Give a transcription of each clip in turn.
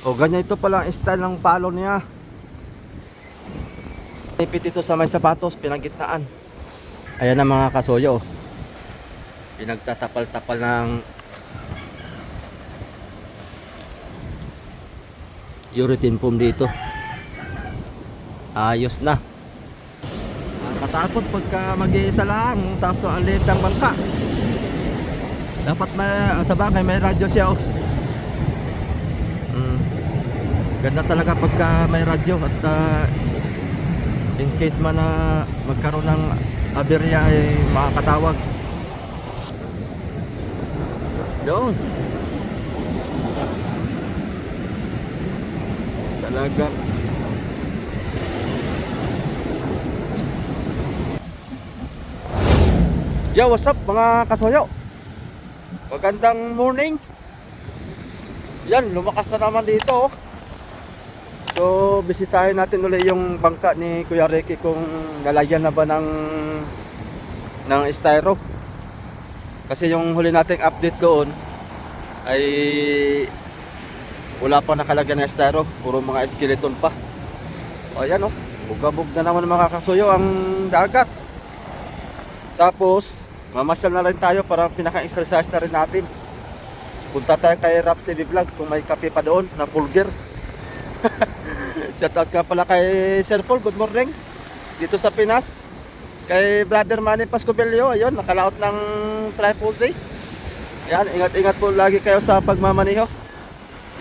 O ganyan ito pala ang style ng palo niya. Ipit ito sa may sapatos, pinagitnaan. Ayan na mga kasuyo. oh. Pinagtatapal-tapal ng urethane foam dito. Ayos na. Nakatakot pagka mag-iisa lang, tapos ang liit ng bangka. Dapat may, sa bagay may radyo siya oh. Mm. Ganda talaga pagka may radyo at ah, in case man na magkaroon ng aberya ay makakatawag. Doon. Talaga. Yo, what's up mga kasoyo? Magandang morning. Yan, lumakas na naman dito. oh. So, bisitahin natin ulit yung bangka ni Kuya Ricky kung nalagyan na ba ng ng styro. Kasi yung huli nating update doon ay wala pa nakalagyan ng styro, puro mga skeleton pa. O yan oh, bugabog na naman mga kasuyo ang dagat. Tapos, mamasyal na rin tayo para pinaka-exercise na rin natin. Punta tayo kay Raps TV Vlog kung may kape pa doon na Pulgers. Shout out ka pala kay Sir Paul, good morning. Dito sa Pinas. Kay Brother Manny Pascobelio, ayun, nakalaot ng triple C. Yan, ingat-ingat po lagi kayo sa pagmamaniho.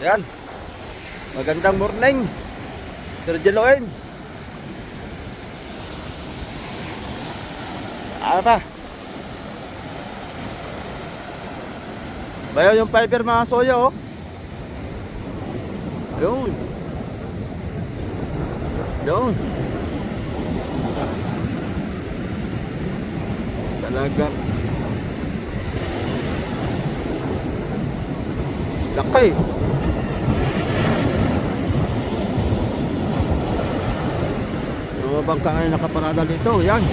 Yan. Magandang morning. Sir Jeloen. Ara. Bayo yung fiber mga soyo oh. Yun. Yun. Talaga. Laki. Yung mga bangka ngayon nakaparada dito. Yan.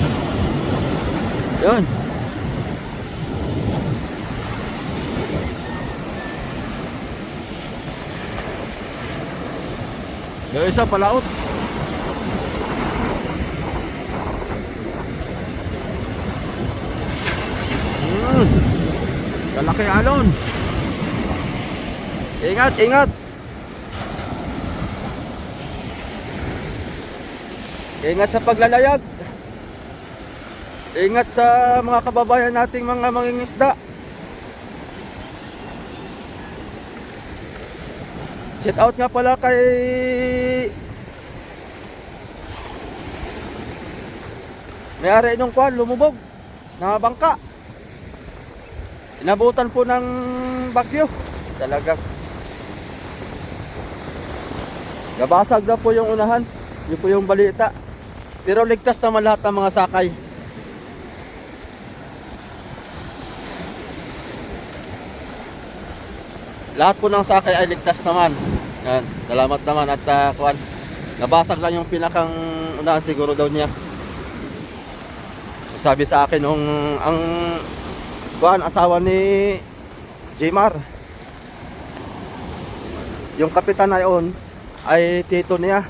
Yan. Yung isa palaot. Hmm. Kalaki alon. Ingat, ingat. Ingat sa paglalayag. Ingat sa mga kababayan nating mga mangingisda. Shout out nga pala kay May-ari nung kwan, lumubog na bangka. Inabutan po ng bagyo. Talagang Nabasag na po yung unahan. Yun po yung balita. Pero ligtas naman lahat ng mga sakay. Lahat po ng sakay ay ligtas naman. Yan. Salamat naman at uh, kuan. Nabasag lang yung pinakang unahan siguro daw niya. Sabi sa akin nung ang kuan asawa ni Jmar. Yung kapitan na yun ay tito niya.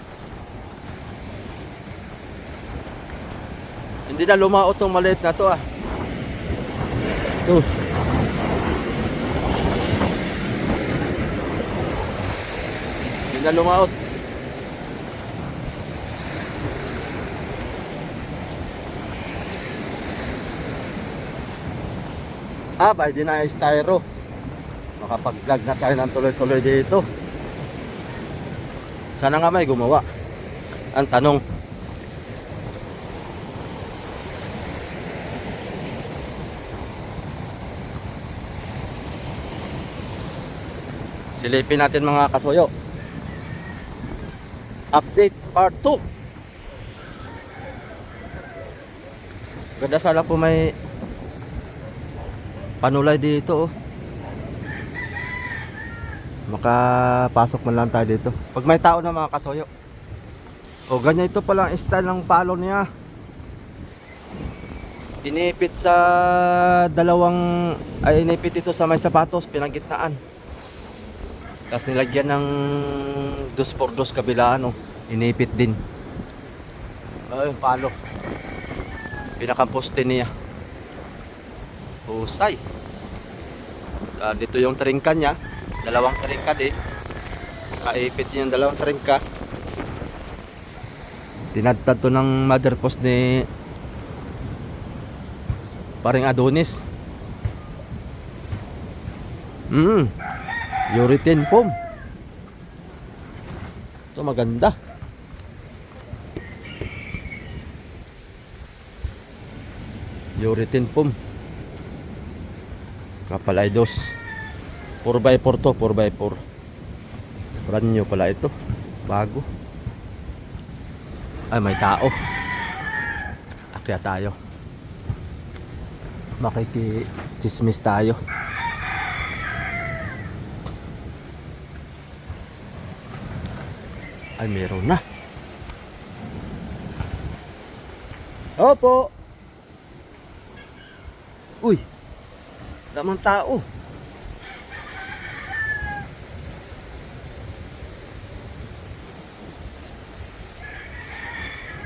Hindi na lumaot tong maliit na to ah. Ito. Hindi na lumaot. Ah, by din na styro. Makapag-vlog na tayo ng tuloy-tuloy dito. Sana nga may gumawa. Ang tanong. Silipin natin mga kasuyo. Update part 2. Ganda sana po may panulay dito oh. Makapasok man lang tayo dito. Pag may tao na mga kasoyo. O ganyan ito pala ang style ng palo niya. Inipit sa dalawang ay inipit ito sa may sapatos pinagitnaan. Tapos nilagyan ng dos por dos kabila ano, inipit din. Ayun, palo. Pinakamposte niya. Husay. Sa dito yung tringka niya. Dalawang tringka din. Kaipit yung dalawang tringka. Tinadtad to ng mother post ni paring Adonis. Hmm. Uritin pom. Ito maganda. Uritin pom. Kapal ay dos. 4x4 to, 4x4. Brand new pala ito. Bago. Ay, may tao. Akya tayo. Makiki-chismis tayo. Ay, meron na. Opo. Uy. Damang tao.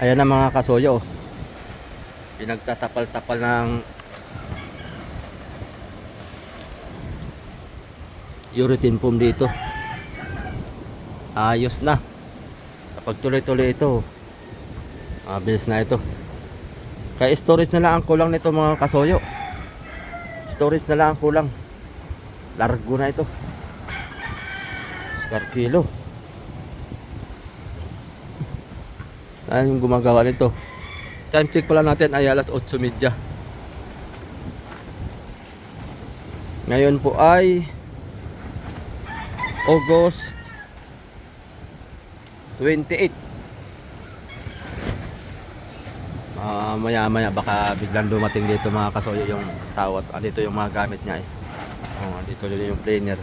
Ayan na mga kasoyo. oh. Pinagtatapal-tapal ng uritin foam dito. Ayos na. Kapag tuloy-tuloy ito, mabilis na ito. Kaya storage na lang ang kulang nito mga kasoyo. Storage na lang ang kulang. Largo na ito. Scar kilo. Ano yung gumagawa nito? Time check pala natin ay alas 8.30. Ngayon po ay August 28. Ah, maya maya baka biglang dumating dito mga kasoyo yung tao at dito yung mga gamit niya eh. Oh, dito din yung planer.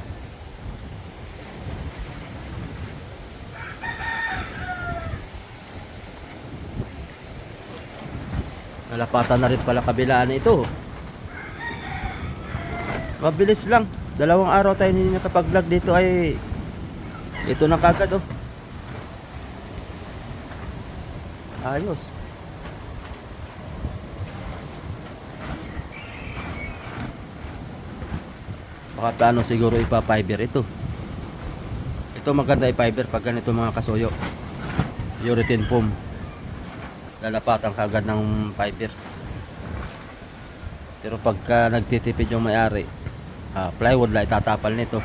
Nalapatan na rin pala kabilaan ito. Mabilis lang. Dalawang araw tayo hindi nakapag-vlog dito ay ito na kagad oh. Ayos. Baka plano siguro ipa-fiber ito. Ito maganda i-fiber pag ganito mga kasuyo. Uritin foam. Lalapatan kagad ng fiber. Pero pagka nagtitipid yung may-ari, ah, plywood lang itatapal nito.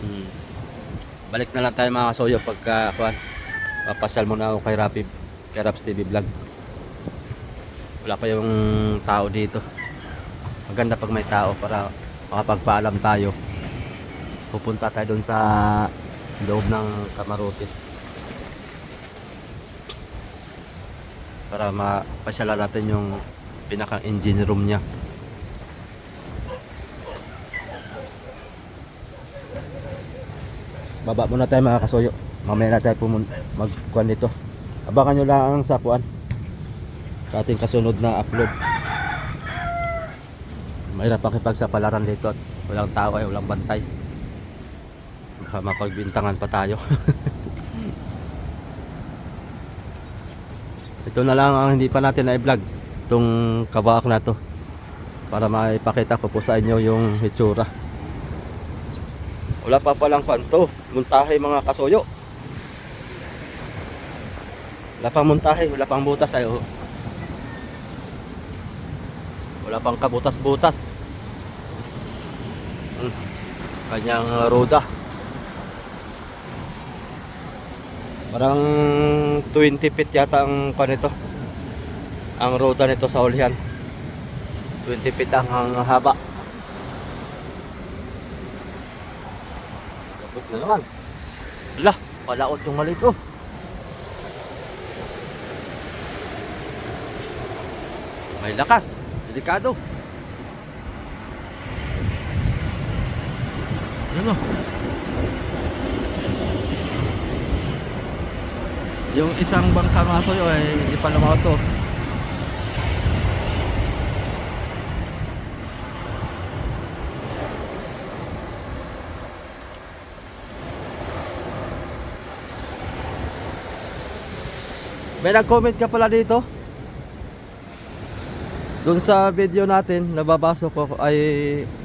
Hmm. Balik na lang tayo mga kasoyo pagka kuan. Papasal muna ako kay Rapid, kay Raps TV Vlog. Wala pa yung tao dito. Maganda pag may tao para makapagpaalam tayo. Pupunta tayo doon sa loob ng Kamaruti. Para mapasyalan natin yung pinaka engine room niya. Baba muna tayo mga kasuyo. Mamaya na tayo magkuhan dito. Abangan nyo lang sa kuan. Ating kasunod na upload. Mahirap pakipagsapalaran dito at walang tao ay walang bantay. Baka mapagbintangan pa tayo. Ito na lang ang hindi pa natin na-vlog. Itong kabaak na to. Para maipakita ko po sa inyo yung hitsura. Wala pa palang kwanto. Muntahe mga kasoyo. Wala pang muntahe, wala pang butas ay oh. Wala pang kabutas-butas. Hmm. Kanyang roda. Parang 20 feet yata ang pa nito. Ang roda nito sa ulihan. 20 feet ang, ang haba. Kapit na naman. Ala, palaot yung maliit oh. May lakas. Delikado. Ano Yun. Yung isang bangka masoy ay eh, ipalamaw to. May nag-comment ka pala dito? Doon sa video natin, nababasa ko ay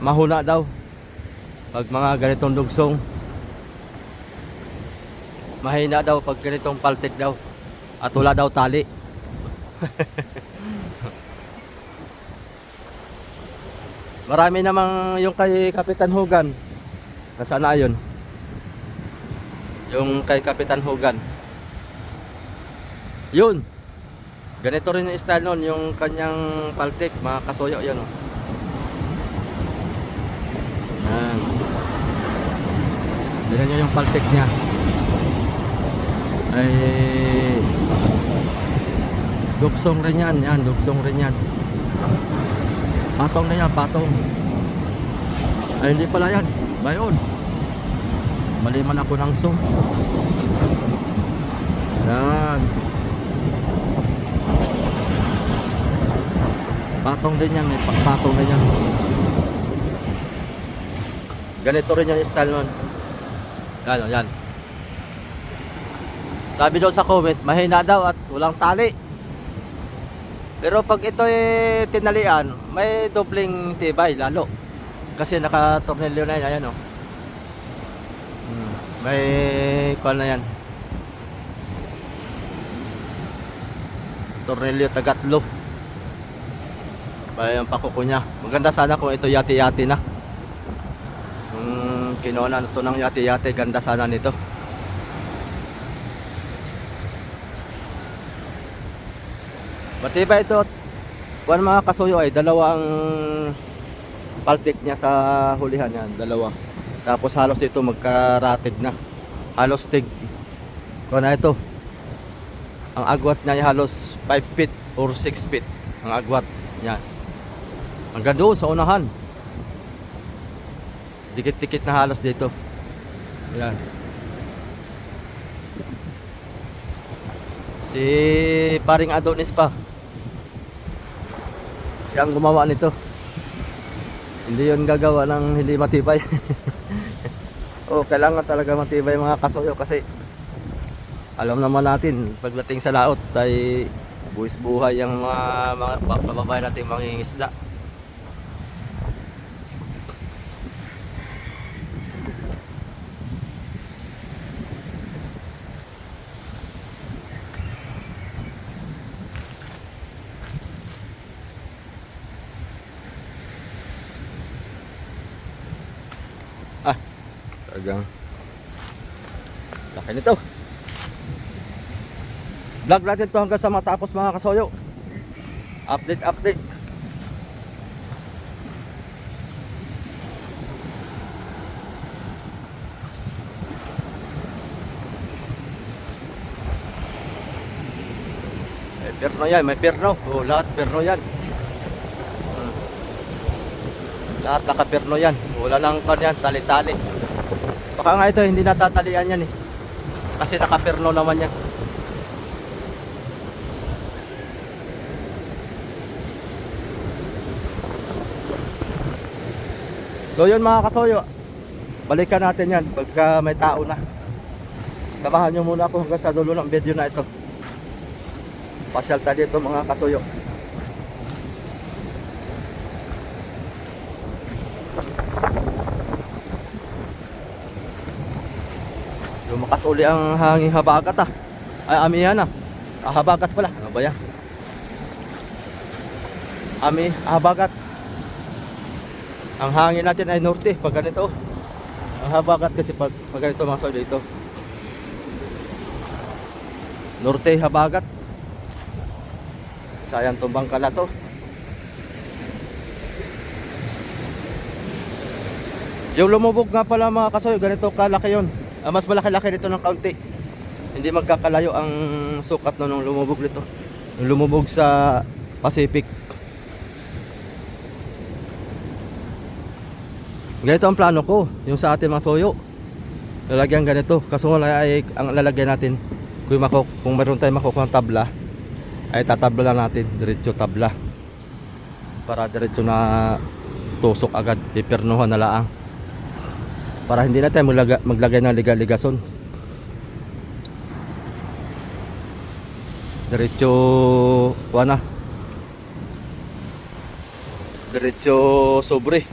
mahuna daw. Pag mga ganitong dugsong. Mahina daw pag ganitong paltik daw. At wala daw tali. Marami namang yung kay Kapitan Hogan. Nasaan na yun? Yung kay Kapitan Hogan. Yun. Ganito rin yung style nun, yung kanyang paltik, mga kasoyo, yan o. Yan. Tignan nyo yung paltik niya. Ay, duksong rin yan, yan, duksong rin yan. Patong na yan, patong. Ay, hindi pala yan. Bayon. Mali man ako ng song. Yan. Patong din yan, may pa- patong din yan. Ganito rin yung style nun. Yan, yan. Sabi daw sa comment, mahina daw at walang tali. Pero pag ito eh tinalian, may dobling tibay lalo. Kasi naka-tornilyo na yan, ayan o. Hmm, May kwan na yan. Tornilyo tagatlo. Ba yung pakuko niya. Maganda sana kung ito yati-yati na. Hmm, kinuha na ito ng yati-yati. Ganda sana nito. Matibay ito. Kuan mga kasuyo ay dalawang paltik niya sa hulihan yan. Dalawa. Tapos halos ito magkarated na. Halos tig. Kuan na ito. Ang agwat niya ay halos 5 feet or 6 feet. Ang agwat niya. Hanggang doon sa unahan. Dikit-dikit na halos dito. Yan. Si paring Adonis pa. Siya ang gumawa nito. Hindi yon gagawa ng hindi matibay. oh, kailangan talaga matibay mga kasuyo kasi alam naman natin pagdating sa laot ay buwis buhay ang mga, mga bababae natin mangingisda. Talagang laki nito. Vlog natin to hanggang sa matapos mga kasoyo. Update, update. May perno yan, may perno. Oh, lahat perno yan. Lahat naka-perno yan. Wala nang kanyan, tali-tali. Baka nga ito, hindi natatalian yan eh. Kasi naka-perno naman yan. So yun mga kasoyo, balikan natin yan pagka may tao na. Samahan nyo muna ako hanggang sa dulo ng video na ito. Pasyal tayo dito mga kasoyo. Lumakas uli ang hanging habagat ah. Ay, amihan ah. Ah, habagat pala. Ano ba yan? Ami, habagat. Ang hangin natin ay norte pag ganito. Ang habagat kasi pag, pag ganito mga soy dito. Norte habagat. Sayang tumbang kala to. Yung lumubog nga pala mga kasoy, ganito kalaki yon. Ah, mas malaki-laki dito ng kaunti. Hindi magkakalayo ang sukat no nung lumubog nito. Nung lumubog sa Pacific. Ganito ang plano ko, yung sa ating mga soyo. Lalagyan ganito. Kaso nga ay ang lalagyan natin, kung, mako, kung meron tayong makukuha ng tabla, ay tatabla lang natin, diretso tabla. Para diretso na tusok agad, pipirnuhan na laang. Para hindi na tayo maglaga, maglagay ng liga-ligason. Diretso kuha na. Diretso sobre.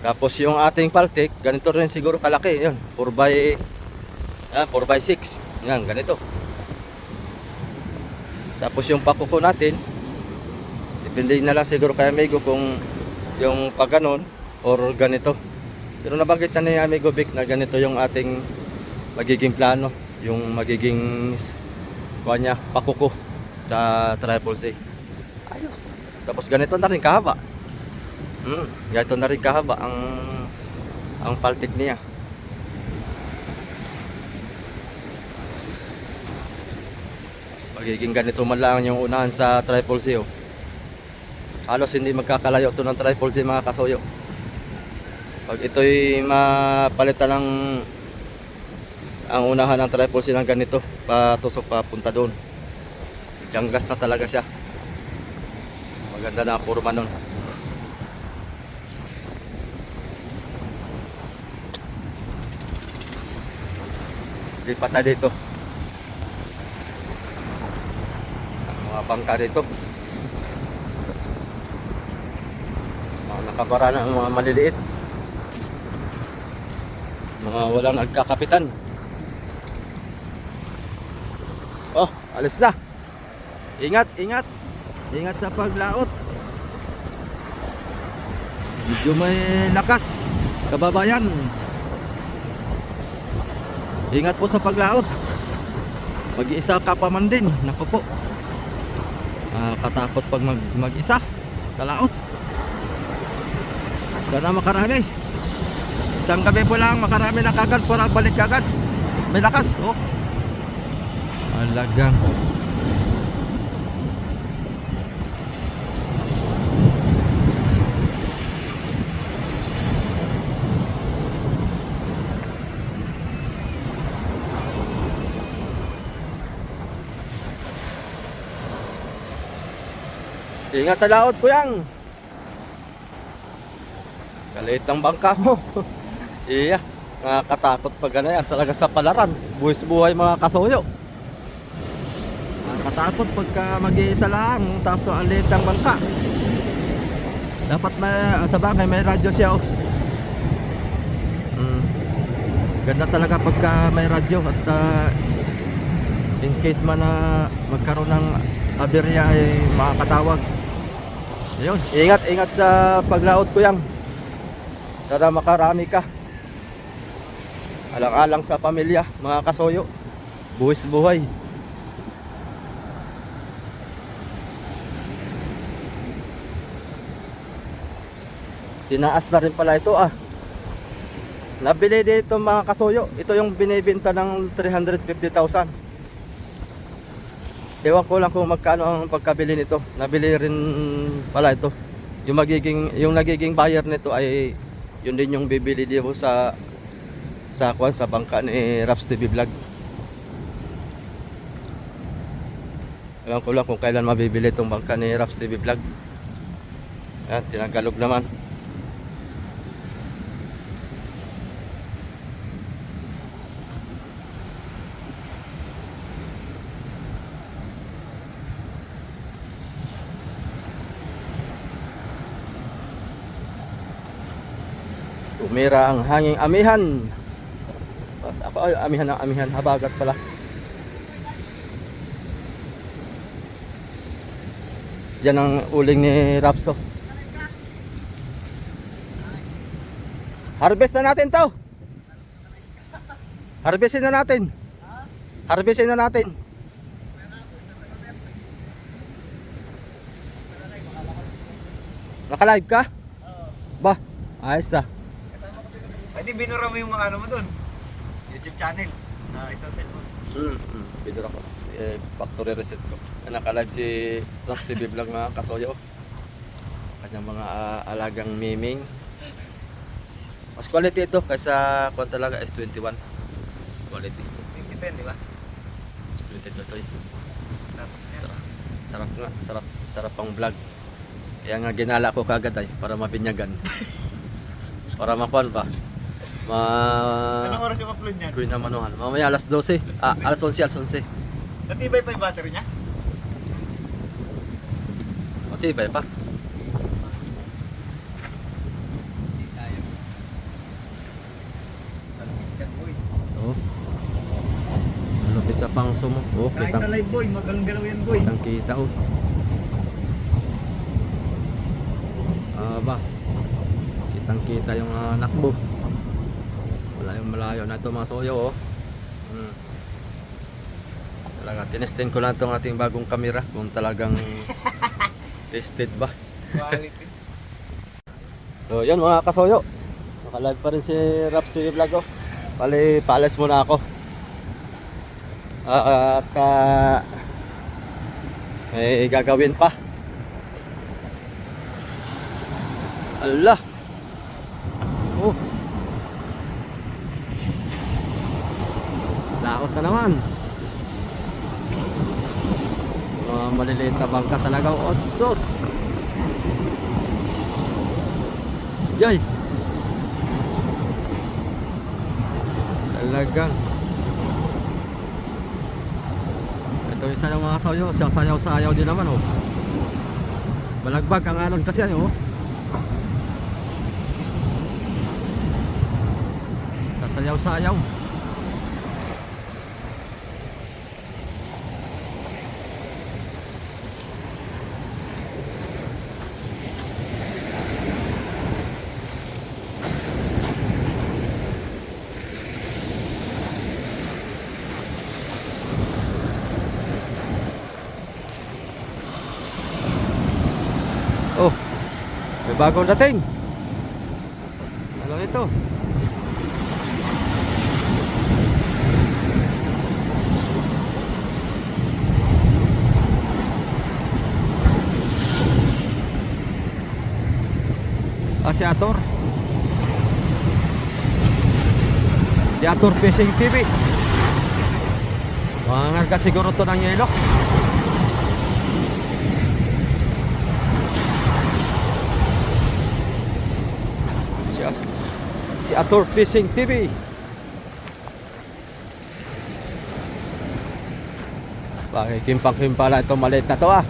Tapos yung ating paltik, ganito rin siguro kalaki. Yan, 4 by yan, 4 by 6. Yan, ganito. Tapos yung pakuko natin, depende na lang siguro kay Amigo kung yung pag or ganito. Pero nabanggit na ni Amigo Vic na ganito yung ating magiging plano, yung magiging niya, pakuko sa Triple Z. Ayos. Tapos ganito na rin kahaba. Hmm, ganito na rin kahaba ang ang paltik niya. Magiging ganito man lang yung unahan sa Triple Z. Oh. Halos hindi magkakalayo to ng Triple Z mga kasoyo. Pag ito'y mapalitan ng ang unahan ng Triple C ng ganito, patusok papunta doon. Tiyanggas na talaga siya. Maganda na ang forma nun. Lipat na dito. Mga bangka dito. Na ang mga maliliit. Mga walang nagkakapitan. Oh, alis na. Ingat, ingat. Ingat sa paglaot. Medyo may lakas. Kababayan. Ingat po sa paglaot. Mag-iisa ka pa man din. Naku po. Ah, katakot pag mag mag-isa sa laot. Sana makarami. Isang gabi po lang makarami na kagad para balik kagad. May lakas. Oh. Alagang. Ingat sa laot, kuyang. Kaliit ng bangka mo. iya, nakakatakot pag ano yan. Talaga sa palaran. Buwis buhay mga kasoyo. Nakakatakot pagka mag-iisa lang. Tapos ang liit ng bangka. Dapat may, sa bagay may radyo siya oh. Mm. Ganda talaga pagka may radyo at ah, in case man na magkaroon ng aberya ay makakatawag. Ayun, ingat ingat sa paglaot ko yang. Sana makarami ka. Alang-alang sa pamilya, mga kasoyo. Buwis buhay. Tinaas na rin pala ito ah. Nabili dito mga kasoyo. Ito yung binibenta ng 350,000. Ewan ko lang kung magkano ang pagkabili nito. Nabili rin pala ito. Yung magiging yung nagiging buyer nito ay yun din yung bibili dito sa sa kwan sa bangka ni Raps TV Vlog. Ewan ko lang kung kailan mabibili itong bangka ni Raps TV Vlog. Yan, tinagalog naman. Tumira ang hanging amihan. Ako ay amihan ng amihan, habagat pala. Yan ang uling ni Rapso. Harvest na natin to. Harvestin na natin. Harvestin na natin. Naka-live ka? Ba, ayos ah. Di binura mo yung mga ano mo dun. YouTube channel na isang cellphone. Mm, mm. Bidor ako. Eh, factory reset ko. Naka-live si Raps TV Vlog mga kasoyo. Kanyang mga ah, alagang miming. Mas quality ito kaysa kung talaga S21. Quality. 2010, di ba? S22 to eh. Sarap nga, sarap, sarap ang vlog. Kaya nga ginala ko kagad ay para mabinyagan. para makuan ba? Ma... Anong oras yung upload niyan? Gawin na manuhan. Mamaya alas 12. Ah, alas 11, alas 11. Natibay pa yung battery niya? Matibay pa. Oo. Lupit sa pangso mo. Oo, Kahit kitang, sa live boy, magalang-galaw yan boy. kitang kita oh. Ah ba? Kitang kita yung uh, nakbo. Wala yung malayo na ito mga soyo oh. Hmm. Talaga, tinestin ko lang itong ating bagong kamera kung talagang tested ba. Quality. So yun mga kasoyo. Nakalive pa rin si Raps TV Vlog oh. Bali, paalis muna ako. Ah, At ah, may gagawin pa. Allah. Oh. Na naman. Mga maliliit na bangka talagang osos. Yay! Talagang. Ito isa ng mga sayo, siya sayaw-sayaw din naman oh. Balagbag ang alon kasi ano oh. Sasayaw-sayaw. Oh, may bagong dating. Ano ito? Ah, si Ator. Si Ator Fishing TV. Mangarga siguro to ng yelo. Si, As- si Ator Fishing TV. Bakit kimpang-kimpala ito maliit na to ah.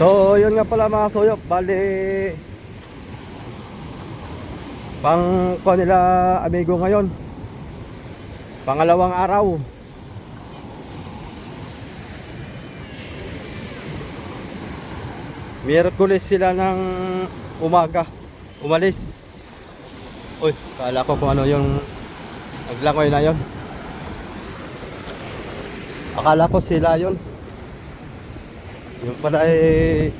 So, yun nga pala mga soyo. Bali, pang nila amigo ngayon. Pangalawang araw. Miyerkules sila ng umaga. Umalis. Uy, kala ko kung ano yung naglangoy na yon. Akala ko sila yon. Yung pala eh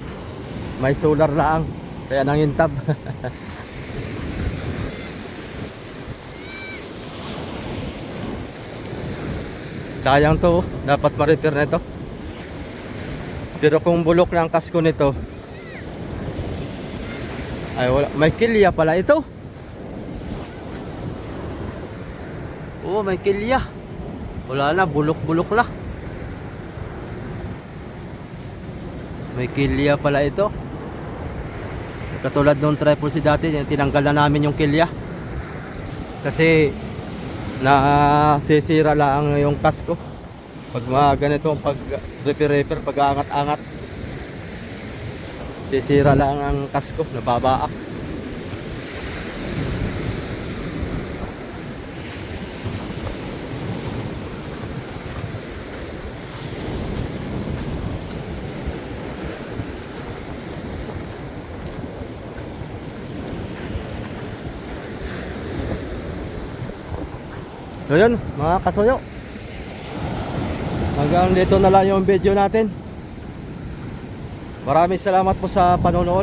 may solar lang kaya nangintab. Sayang to, oh. dapat ma-repair na ito. Pero kung bulok na ang kasko nito, ay wala, may kilya pala ito. Oo, may kilya. Wala na, bulok-bulok na. May kilya pala ito. Katulad nung triple si dati, yung tinanggal na namin yung kilya. Kasi nasisira lang yung kasko. Pag mga ganito, pag repair-repair, pag angat-angat, sisira lang ang kasko, nababaak. So yun, mga kasuyo. Hanggang dito na lang yung video natin. Maraming salamat po sa panonood.